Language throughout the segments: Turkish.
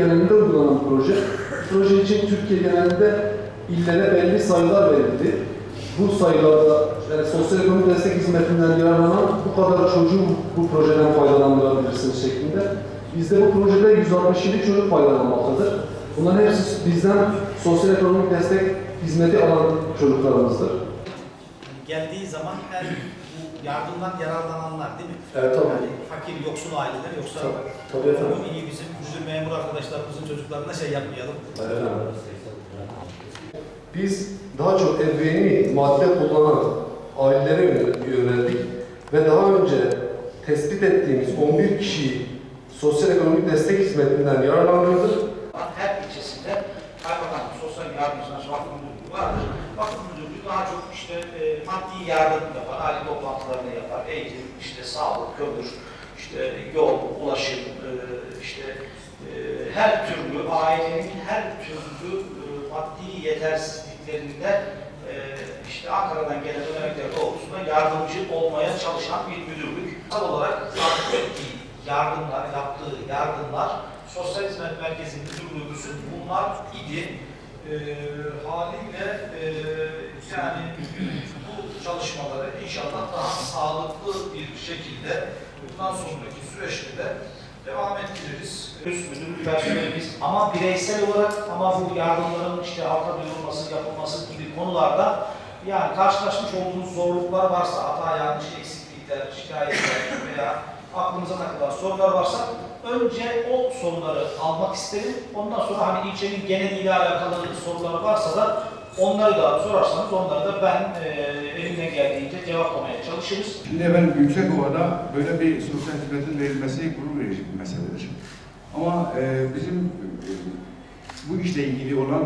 genelinde uygulanan proje. Proje için Türkiye genelinde illere belli sayılar verildi. Bu sayılarda yani sosyal ekonomik destek hizmetinden yararlanan bu kadar çocuğu bu projeden faydalandırabilirsiniz şeklinde. Bizde bu projede 167 çocuk faydalanmaktadır. Bunların hepsi bizden sosyal ekonomik destek hizmeti alan çocuklarımızdır. geldiği zaman her bu yardımdan yararlananlar değil mi? Evet, tabii. Yani fakir, yoksul aileler yoksa Tabii, tabii efendim. iyi bizim müdür memur arkadaşlarımızın çocuklarına şey yapmayalım. Biz daha çok ebeveyni madde kullanan ailelere yöneldik ve daha önce tespit ettiğimiz 11 kişiyi sosyal ekonomik destek hizmetinden yararlandırdık. Her ilçesinde kaymakam, sosyal yardımcılar, vakıf müdürlüğü vardır. Vakıf müdürlüğü daha çok işte e, maddi yardım yapar, aile toplantılarını yapar, eğitim, işte sağlık, kömür, işte yol, ulaşım, e, işte her türlü ailenin her türlü e, maddi yetersizliklerinde e, işte Ankara'dan gelen önergeler doğrultusunda yardımcı olmaya çalışan bir müdürlük. Tam olarak ettiği yardımlar, yaptığı yardımlar Sosyal Hizmet Merkezi Müdürlüğümüzün bunlar idi. E, haliyle e, yani bu çalışmaları inşallah daha sağlıklı bir şekilde bundan sonraki süreçte de devam ettiririz. Üst müdürlük personelimiz ama bireysel olarak ama bu yardımların işte halka duyurulması, yapılması gibi konularda yani karşılaşmış olduğunuz zorluklar varsa, hata, yanlış, eksiklikler, şikayetler veya aklınıza takılan sorular varsa önce o soruları almak isterim. Ondan sonra hani ilçenin geneliyle alakalı soruları varsa da onları da sorarsanız onları da ben e, elimden geldiğince cevaplamaya çalışırız. Şimdi efendim Yüksekova'da böyle bir sosyal hizmetin verilmesi gurur verici bir meseledir. Ama e, bizim e, bu işle ilgili olan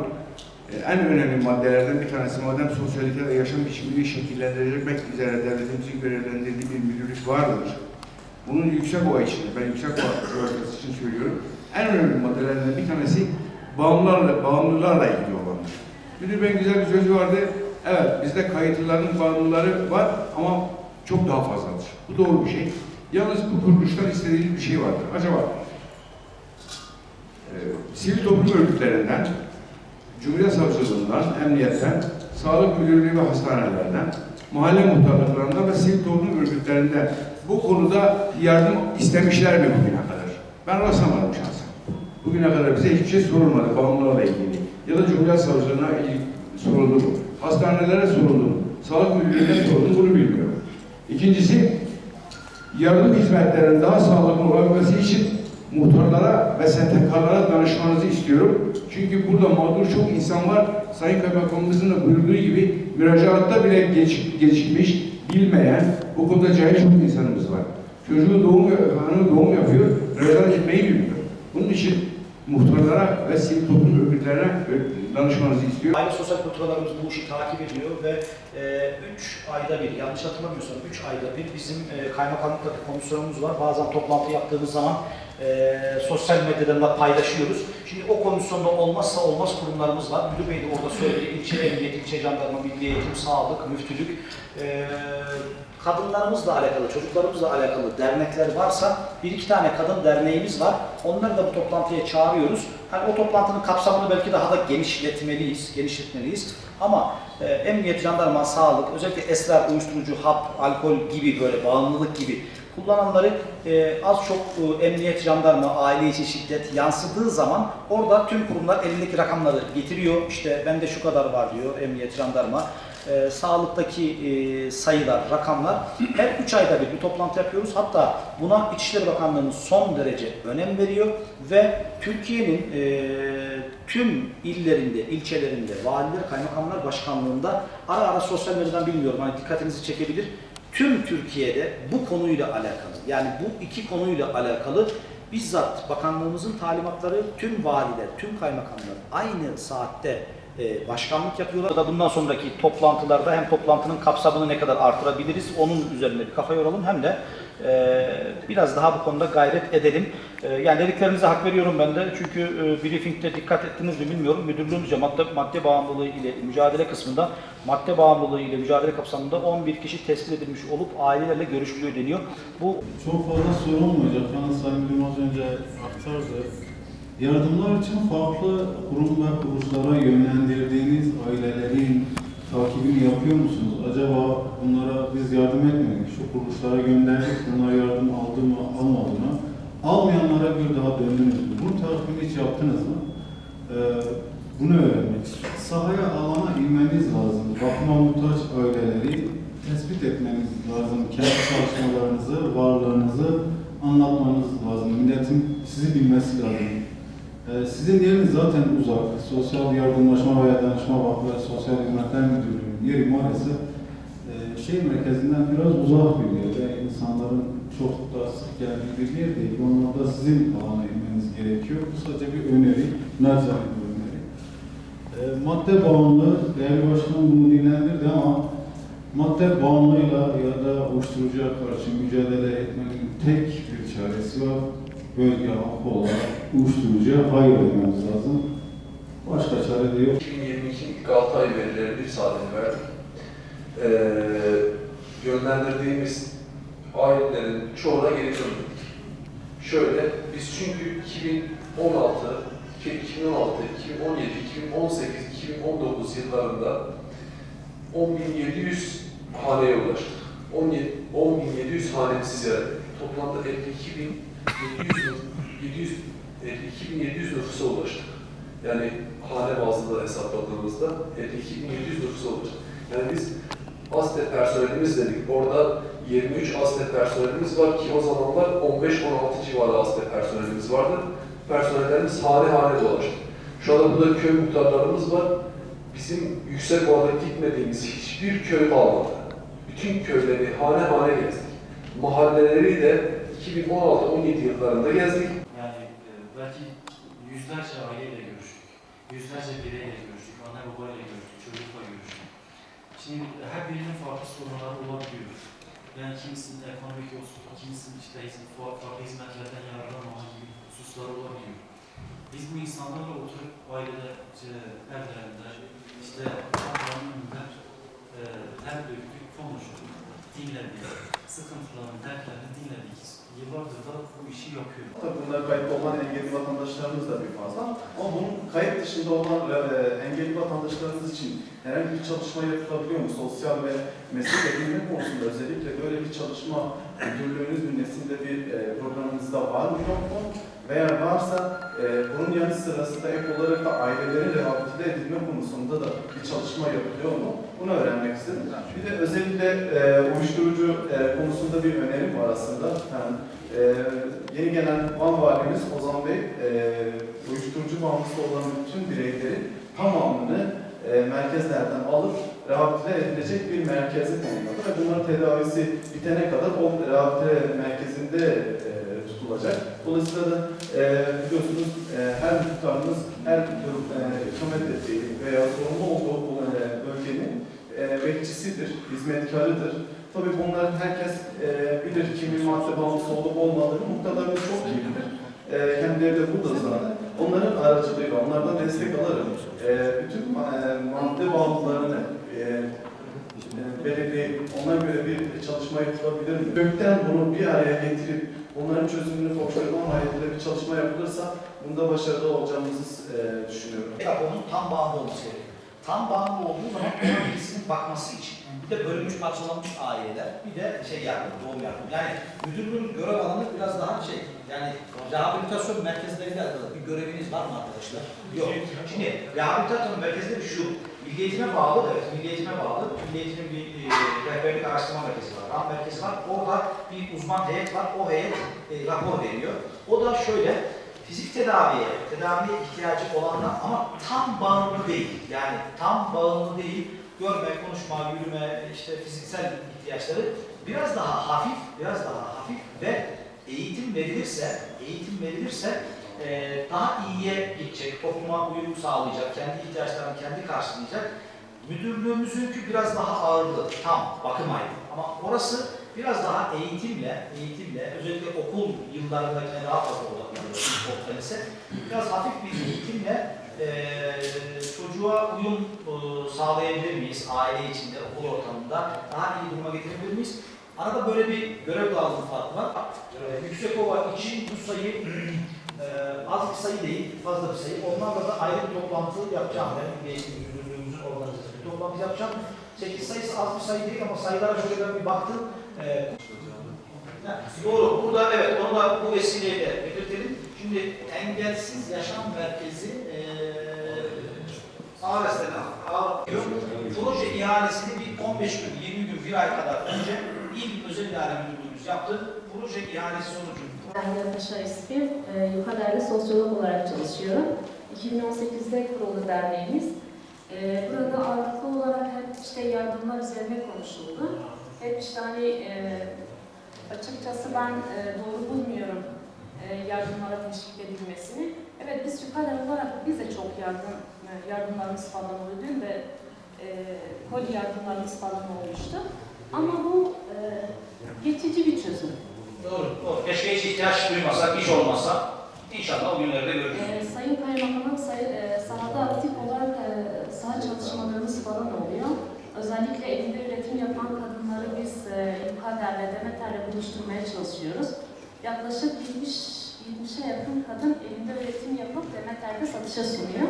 e, en önemli maddelerden bir tanesi madem sosyalite ve yaşam biçimini şekillendirecek üzere devletimizin görevlendirdiği bir müdürlük vardır. Bunun Yüksekova için, ben Yüksekova coğrafyası için söylüyorum. En önemli maddelerden bir tanesi bağımlılarla, bağımlılarla ilgili. Müdür Bey'in güzel bir sözü vardı. Evet, bizde kayıtlıların bağımlıları var ama çok daha fazladır. Bu doğru bir şey. Yalnız bu kuruluştan istediğimiz bir şey vardır. Acaba e, sivil toplum örgütlerinden, Cumhuriyet Savcılığından, Emniyetten, Sağlık Müdürlüğü ve hastanelerden, mahalle muhtarlıklarından ve sivil toplum örgütlerinden bu konuda yardım istemişler mi bugüne kadar? Ben rastlamadım şahsen. Bugüne kadar bize hiçbir şey sorulmadı bağımlılarla ilgili. Ya da Cumhuriyet Savcılığına soruldu mu? Hastanelere soruldu? Sağlık Müdürlüğü'ne soruldu? Bunu bilmiyorum. İkincisi, yardım hizmetlerinin daha sağlıklı olabilmesi için muhtarlara ve STK'lara danışmanızı istiyorum. Çünkü burada mağdur çok insan var. Sayın Kaymakamımızın da buyurduğu gibi müracaatta bile geç, gecikmiş, bilmeyen, bu konuda cahil çok insanımız var. Çocuğu doğum, hanımı doğum yapıyor, müracaat etmeyi bilmiyor. Bunun için muhtarlara ve sivil toplum örgütlerine danışmanızı istiyorum. Aile sosyal faturalarımız bu işi takip ediyor ve 3 ayda bir, yanlış hatırlamıyorsam 3 ayda bir bizim e, kaymakamlıkta bir komisyonumuz var. Bazen toplantı yaptığımız zaman e, sosyal medyadan da paylaşıyoruz. Şimdi o komisyonda olmazsa olmaz kurumlarımız var. Müdür Bey de orada söyledi. İlçe emniyet, ilçe jandarma, milli eğitim, sağlık, müftülük. E, kadınlarımızla alakalı, çocuklarımızla alakalı dernekler varsa bir iki tane kadın derneğimiz var. Onları da bu toplantıya çağırıyoruz. Hani o toplantının kapsamını belki daha da genişletmeliyiz, genişletmeliyiz. Ama e, emniyet, jandarma, sağlık, özellikle esrar, uyuşturucu, hap, alkol gibi böyle bağımlılık gibi kullananları e, az çok e, emniyet, jandarma, aile içi şiddet yansıdığı zaman orada tüm kurumlar elindeki rakamları getiriyor. İşte bende şu kadar var diyor emniyet, jandarma. E, sağlıktaki e, sayılar, rakamlar her 3 ayda bir bir toplantı yapıyoruz. Hatta buna İçişleri Bakanlığı'nın son derece önem veriyor ve Türkiye'nin e, tüm illerinde, ilçelerinde, valiler, kaymakamlar başkanlığında ara ara sosyal medyadan bilmiyorum hani dikkatinizi çekebilir. Tüm Türkiye'de bu konuyla alakalı yani bu iki konuyla alakalı bizzat bakanlığımızın talimatları tüm valiler, tüm kaymakamlar aynı saatte e, başkanlık yapıyorlar. Da bundan sonraki toplantılarda hem toplantının kapsamını ne kadar artırabiliriz onun üzerine bir kafa yoralım hem de e, biraz daha bu konuda gayret edelim. E, yani dediklerinize hak veriyorum ben de çünkü e, briefingde dikkat ettiniz mi bilmiyorum. Müdürlüğümüzce madde, madde bağımlılığı ile mücadele kısmında madde bağımlılığı ile mücadele kapsamında 11 kişi tespit edilmiş olup ailelerle görüşülüyor deniyor. Bu Çok fazla soru olmayacak. Yalnız Sayın Müdürüm az önce aktardı. Yardımlar için farklı kurum ve kuruluşlara yönlendirdiğiniz ailelerin takibini yapıyor musunuz? Acaba bunlara biz yardım etmedik, şu kuruluşlara gönderdik, bunlar yardım aldı mı, almadı mı? Almayanlara bir daha döndünüz mü? Bunun takibini hiç yaptınız mı? Ee, bunu öğrenmek. Sahaya, alana inmeniz lazım. Bakıma muhtaç aileleri tespit etmeniz lazım. Kendi çalışmalarınızı, varlığınızı anlatmanız lazım. Milletin sizi bilmesi lazım. Ee, sizin yeriniz zaten uzak. Sosyal Yardımlaşma ve Danışma Vakfı Sosyal Hizmetler Müdürlüğü'nün yeri maalesef e, şehir merkezinden biraz uzak bir yer ve insanların çok da sık geldiği bir yer değil. Onlarda sizin alana inmeniz gerekiyor. Bu sadece bir öneri, naçizane bir öneri. E, madde bağımlı, değerli başkanım bunu dinlendirdi ama madde bağımlıyla ya da uyuşturucuya karşı mücadele etmenin tek bir çaresi var. Bölge halkı olarak uyuşturucuya hayır dememiz lazım. Başka çare de yok. 2022 ilk 6 ay verileri bir saatini verdik. Ee, yönlendirdiğimiz ailelerin çoğuna geri döndük. Şöyle, biz çünkü 2016, 2016, 2017, 2018, 2019 yıllarında 10.700 haneye ulaştık. 17 10.700 hanemizi ziyaret ettik. Toplamda 52.700 700 52.700 nüfusa ulaştık. Yani hane bazında hesapladığımızda 52.700 nüfusa ulaştık. Yani biz ASTE personelimiz dedik. Orada 23 ASTE personelimiz var ki o zamanlar 15-16 civarı ASTE personelimiz vardı. Personellerimiz hane hane dolaştı. Şu anda burada köy muhtarlarımız var. Bizim yüksek orada gitmediğimiz hiçbir köy kalmadı. Bütün köyleri hane hane gezdik. Mahalleleri de 2016-17 yıllarında gezdik. Yani e, belki yüzlerce aileyle görüştük. Yüzlerce bireyle görüştük. Anne babayla görüştük. Çocukla görüştük. Şimdi her birinin farklı sorunları olabiliyor. Yani kimisinin ekonomik yoksulluk, kimisinin işte farklı hizmetlerden yararlanma gibi hususlar olabiliyor. Biz bu insanlarla oturup ailede, işte, evlerinde, işte kapıların önünde e, her döktük, konuştuk, dinledik, sıkıntılarını, dertlerini dinledik. Yıllardır da bu işi yapıyoruz. Tabii bunlar kayıtlı olan engelli vatandaşlarımız da bir fazla. Ama bunun kayıt dışında olan e, engelli vatandaşlarımız için herhangi bir çalışma yapılabiliyor mu? Sosyal ve meslek edinme konusunda özellikle böyle bir çalışma müdürlüğünüz bünyesinde bir e, programınızda var mı yok mu? Veya varsa e, bunun yanı sırasında ek olarak da ailelerin rehabilite edilme konusunda da bir çalışma yapılıyor mu? Bunu öğrenmek istedim. Bir de özellikle e, uyuşturucu e, konusunda bir önerim var aslında. Yani, e, yeni gelen Van Valimiz Ozan Bey, e, uyuşturucu bağımlısı olan bütün bireylerin tamamını e, merkezlerden alıp rehabilite edilecek bir merkezi konumladı ve bunların tedavisi bitene kadar o rehabilite merkezinde tutulacak. Dolayısıyla da e, biliyorsunuz e, her muhtarımız her e, ettiği veya sorumlu olduğu e, bölgenin e, bekçisidir, hizmetkarıdır. Tabii bunlar herkes e, bilir kimin madde bağımlısı olup olmadığını muhtarlarımız çok iyi bilir. E, kendileri de burada zaten. Onların aracılığıyla, onlardan destek alarak e, bütün e, madde bağımlılarını e, e, belediye ona göre bir çalışma yapılabilir mi? Gökten bunu bir araya getirip onların çözümünü koşturma mahiyetinde bir çalışma yapılırsa bunda başarılı olacağımızı e, düşünüyorum. Raporun tam bağımlı olması gerekiyor. Tam bağımlı olduğu zaman ona birisinin bakması için bir de bölünmüş parçalanmış aileler bir de şey yardım, doğum yardım. Yani müdürlüğün görev alanı biraz daha şey yani rehabilitasyon merkezleriyle alakalı bir göreviniz var mı arkadaşlar? Yok. Şimdi rehabilitasyon merkezleri şu Milli Eğitim'e bağlı, evet Milli Eğitim'e bağlı. Milli Eğitim'in bir e, rehberlik araştırma merkezi var, RAM merkezi var. Orada bir uzman heyet var, o heyet e, rapor veriyor. O da şöyle, fizik tedaviye, tedaviye ihtiyacı olanlar ama tam bağımlı değil. Yani tam bağımlı değil. Görme, konuşma, yürüme, işte fiziksel ihtiyaçları biraz daha hafif, biraz daha hafif ve eğitim verilirse, eğitim verilirse eee, daha iyiye gidecek, topluma uyum sağlayacak, kendi ihtiyaçlarını kendi karşılayacak. Müdürlüğümüzünkü biraz daha ağırlı, tam bakım ayrı. Ama orası biraz daha eğitimle, eğitimle, özellikle okul yıllarındakine daha fazla ilk ise biraz hafif bir eğitimle eee çocuğa uyum eee, sağlayabilir miyiz aile içinde, okul ortamında, daha iyi duruma getirebilir miyiz? Arada böyle bir görev dağılımı farkı var. Eee, Yüksekova için bu sayı Ee, az bir sayı değil, fazla bir sayı. Onlarla da ayrı bir toplantı yapacağım. Benim geçtiğim müdürlüğümüzün organizasyonu bir toplantı yapacağım. 8 sayısı az bir sayı değil ama sayılara şöyle ben bir baktım. Ee, ha, doğru, burada evet, onu da bu vesileyle belirtelim. Şimdi engelsiz yaşam merkezi ARS'den alıyor. Proje ihalesini bir 15 gün, 20 gün, bir ay kadar önce İl Özel İdare Müdürlüğümüz yaptı. Proje ihalesi sonucu Ben Yataşa İspir, e, yukarıda sosyolog olarak çalışıyorum. 2018'de kuruldu derneğimiz. E, burada ağırlıklı olarak hep işte yardımlar üzerine konuşuldu. Hep işte hani e, açıkçası ben e, doğru bulmuyorum e, yardımlara teşvik edilmesini. Evet biz yukarıda olarak biz de çok yardım e, yardımlarımız falan oldu dün de e, koli yardımlarımız falan olmuştu. Ama bu e, geçici bir çözüm. Doğru, doğru. Keşke hiç ihtiyaç duymasak, hiç olmasa inşallah o günlerde görürüz. Ee, Sayın Kaymakamım sayı, e, sahada aktif olarak e, saha çalışmalarımız falan oluyor. Özellikle evinde üretim yapan kadınları biz e, yukarıda Demeter'le buluşturmaya çalışıyoruz. Yaklaşık 70 70'e yakın kadın evinde üretim yapıp Demeter'de satışa sunuyor.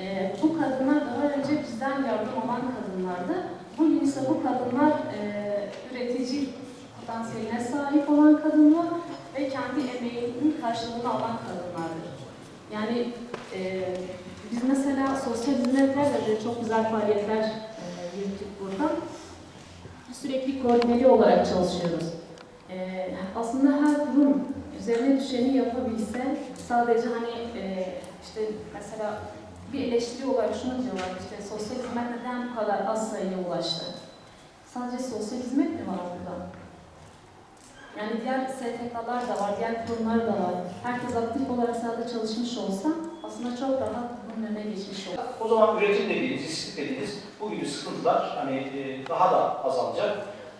E, bu kadınlar daha önce bizden yardım alan kadınlardı. Bugün ise bu kadınlar e, üretici potansiyeline sahip olan kadınlar ve kendi emeğinin karşılığını alan kadınlardır. Yani e, biz mesela sosyal hizmetlerle de çok güzel faaliyetler e, yürüttük burada. Sürekli koordineli olarak çalışıyoruz. E, aslında her kurum üzerine düşeni yapabilse sadece hani e, işte mesela bir eleştiri olarak şunu diyorlar işte sosyal hizmet neden bu kadar az sayıya ulaştı? Sadece sosyal hizmet mi var burada? Yani diğer STK'lar da var, diğer kurumlar da var. Herkes aktif olarak sahada çalışmış olsa aslında çok rahat bunun önüne geçmiş olur. O zaman üretim dediğiniz, işsizlik dediğiniz bu gibi sıkıntılar hani e, daha da azalacak.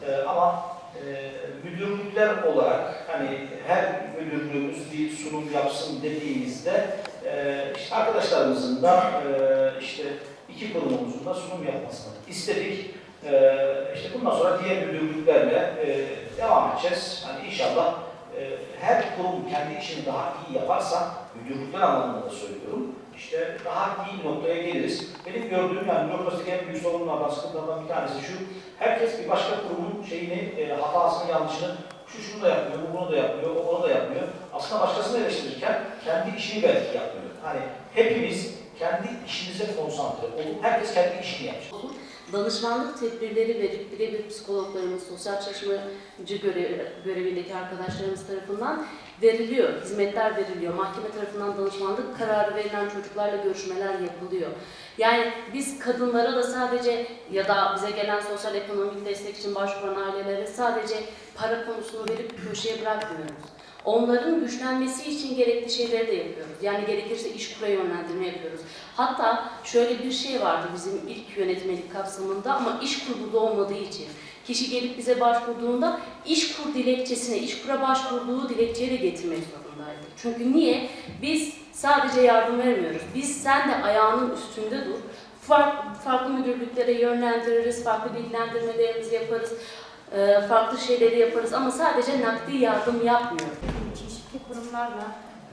E, ama e, müdürlükler olarak hani her müdürlüğümüz bir sunum yapsın dediğimizde e, işte arkadaşlarımızın da e, işte iki kurumumuzun da sunum yapmasını istedik. E, işte bundan sonra diğer müdürlüklerle e, devam edeceğiz. Hani inşallah e, her kurum kendi işini daha iyi yaparsa müdürlükler anlamında da söylüyorum. İşte daha iyi noktaya geliriz. Benim gördüğüm yani bürokrasideki en büyük sorunlardan, sıkıntılardan bir tanesi şu. Herkes bir başka kurumun şeyini, e, hatasını, yanlışını, şu şunu da yapmıyor, bu bunu da yapmıyor, o onu da yapmıyor. Aslında başkasını eleştirirken kendi işini belki yapmıyor. Hani hepimiz kendi işimize konsantre olup herkes kendi işini yapacak. danışmanlık tedbirleri verip birebir psikologlarımız, sosyal çalışmacı görev, görevindeki arkadaşlarımız tarafından veriliyor, hizmetler veriliyor. Mahkeme tarafından danışmanlık kararı verilen çocuklarla görüşmeler yapılıyor. Yani biz kadınlara da sadece ya da bize gelen sosyal ekonomik destek için başvuran ailelere sadece para konusunu verip köşeye bırakmıyoruz. Onların güçlenmesi için gerekli şeyleri de yapıyoruz. Yani gerekirse iş kura yönlendirme yapıyoruz. Hatta şöyle bir şey vardı bizim ilk yönetmelik kapsamında ama iş kur burada olmadığı için. Kişi gelip bize başvurduğunda iş kur dilekçesine, iş kura başvurduğu dilekçeyi de getirmek zorundaydı. Çünkü niye? Biz sadece yardım vermiyoruz. Biz sen de ayağının üstünde dur. Farklı, farklı müdürlüklere yönlendiririz, farklı bilgilendirmelerimizi yaparız, farklı şeyleri yaparız ama sadece nakdi yardım yapmıyoruz. Çeşitli kurumlarla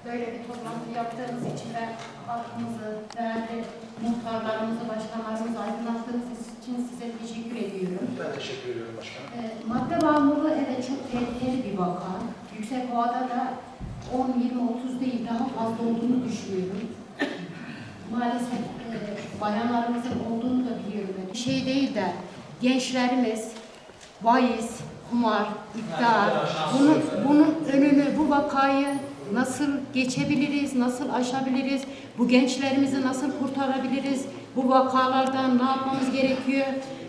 böyle bir toplantı yaptığınız için ve halkımızı, değerli muhtarlarımızı, başkanlarımızı aydınlattığınız için size teşekkür ediyorum. Ben teşekkür ediyorum başkanım. Ee, madde bağımlılığı evet çok tehlikeli bir vaka. Yüksek Ova'da da 10, 20, 30 değil daha fazla olduğunu düşünüyorum. Maalesef e, bayanlarımızın olduğunu da biliyorum. Bir şey değil de gençlerimiz vaiz, kumar, iddia, bunun, bunun önünü, bu vakayı nasıl geçebiliriz, nasıl aşabiliriz, bu gençlerimizi nasıl kurtarabiliriz, bu vakalardan ne yapmamız gerekiyor?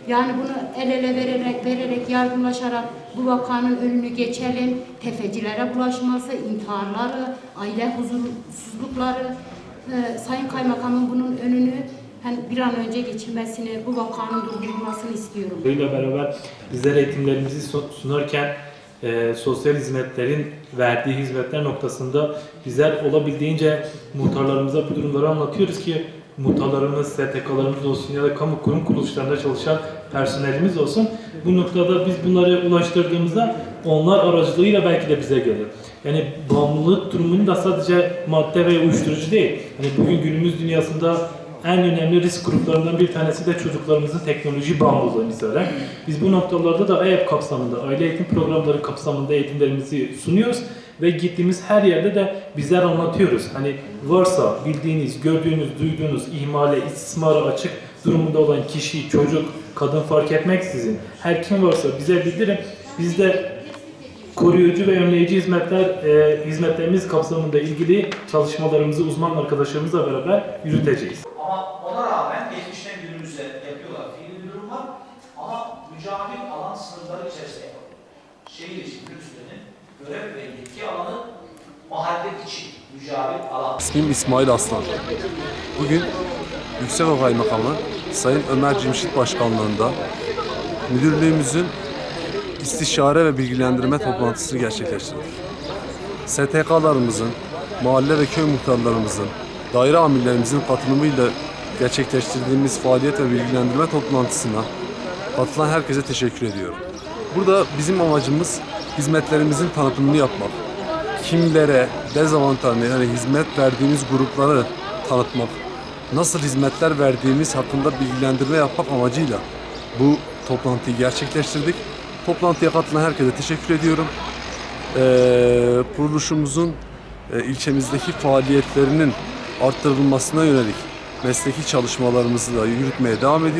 Yani bunu el ele vererek, vererek, yardımlaşarak bu vakanın önünü geçelim. Tefecilere bulaşması, intiharları, aile huzursuzlukları, e, Sayın Kaymakamın bunun önünü hani bir an önce geçilmesini, bu vakanın durdurulmasını istiyorum. ile beraber bizler eğitimlerimizi su- sunarken e, sosyal hizmetlerin verdiği hizmetler noktasında bizler olabildiğince muhtarlarımıza bu durumları anlatıyoruz ki muhtarlarımız, STK'larımız olsun ya da kamu kurum kuruluşlarında çalışan personelimiz olsun. Bu noktada biz bunları ulaştırdığımızda onlar aracılığıyla belki de bize gelir. Yani bağımlılık durumunu da sadece madde ve uyuşturucu değil. Hani bugün günümüz dünyasında en önemli risk gruplarından bir tanesi de çocuklarımızın teknoloji bağımlılığı misalen. Biz bu noktalarda da EYEP kapsamında, aile eğitim programları kapsamında eğitimlerimizi sunuyoruz ve gittiğimiz her yerde de bizler anlatıyoruz. Hani varsa bildiğiniz, gördüğünüz, duyduğunuz ihmale, istismara açık durumunda olan kişi, çocuk, kadın fark etmeksizin her kim varsa bize bildirin. Biz de koruyucu ve önleyici hizmetler e, hizmetlerimiz kapsamında ilgili çalışmalarımızı uzman arkadaşlarımızla beraber yürüteceğiz. Ama ona rağmen geçmişten günümüze yapıyorlar. Fiili bir durum var. Ama mücadele alan sınırları içerisinde yapılıyor. Şehir için Lütfü'nün görev ve yetki alanı mahalle içi mücadele alan. İsmim İsmail Aslan. Bugün Yüksekova Kaymakamı Sayın Ömer Cimşit Başkanlığında müdürlüğümüzün istişare ve bilgilendirme toplantısını gerçekleştirdik. STK'larımızın, mahalle ve köy muhtarlarımızın, daire amirlerimizin katılımıyla gerçekleştirdiğimiz faaliyet ve bilgilendirme toplantısına katılan herkese teşekkür ediyorum. Burada bizim amacımız hizmetlerimizin tanıtımını yapmak kimlere dezavantajlı yani hizmet verdiğimiz grupları tanıtmak, nasıl hizmetler verdiğimiz hakkında bilgilendirme yapmak amacıyla bu toplantıyı gerçekleştirdik. Toplantıya katılan herkese teşekkür ediyorum. Ee, kuruluşumuzun e, ilçemizdeki faaliyetlerinin arttırılmasına yönelik mesleki çalışmalarımızı da yürütmeye devam ediyoruz.